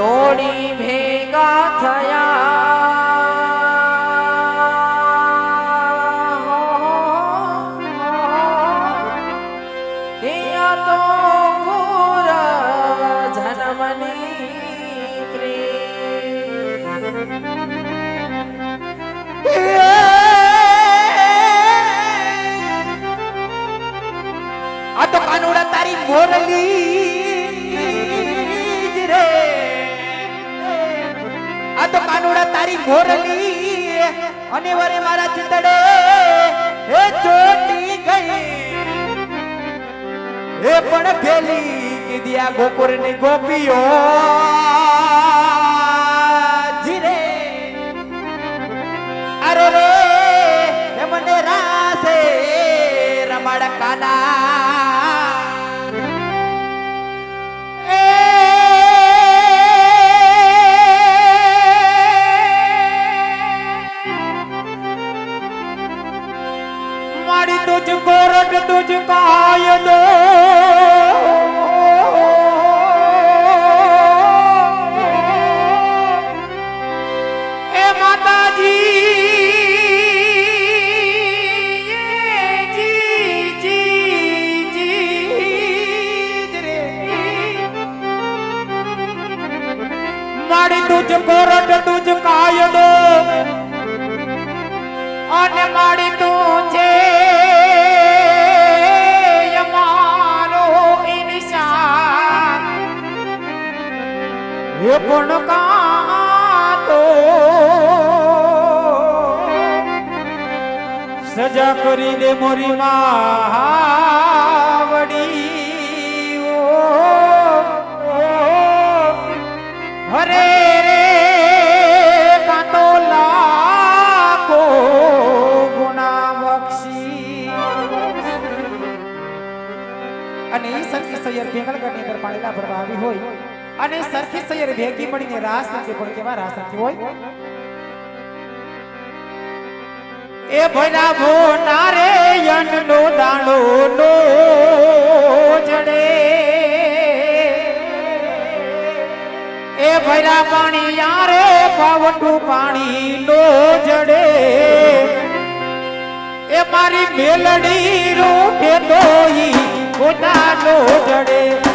તોડી ભેગા થયા. તારી મોરલી અને વરે મારા ચિતડે, એ ચોટી ગઈ. એ પણ ખેલી કીધી આ ગોકુળની ગોપીઓ, જીરે અરે રે મને રાસે રમાડ કાના મારી તુજ કોરટ દે મોરી માવડી ઓ હરે રે, કાતો લાખો ગુના બક્ષી. અને એ સરખી સૈયર ભેગલગઢની અંદર પાણીલા ભરવા આવી હોય. અને સરખી સૈયર ભેગી મળીને રાસ નથી પણ કેવા રાસ નથી હોય? એ ભલા ભોના રે દાણો નો જડે. એ ભૈરા પાણી યારે પાવઠું પાણી નો જડે. એ મારી મેલડી રૂઠે તોઈ પોતાનો જડે.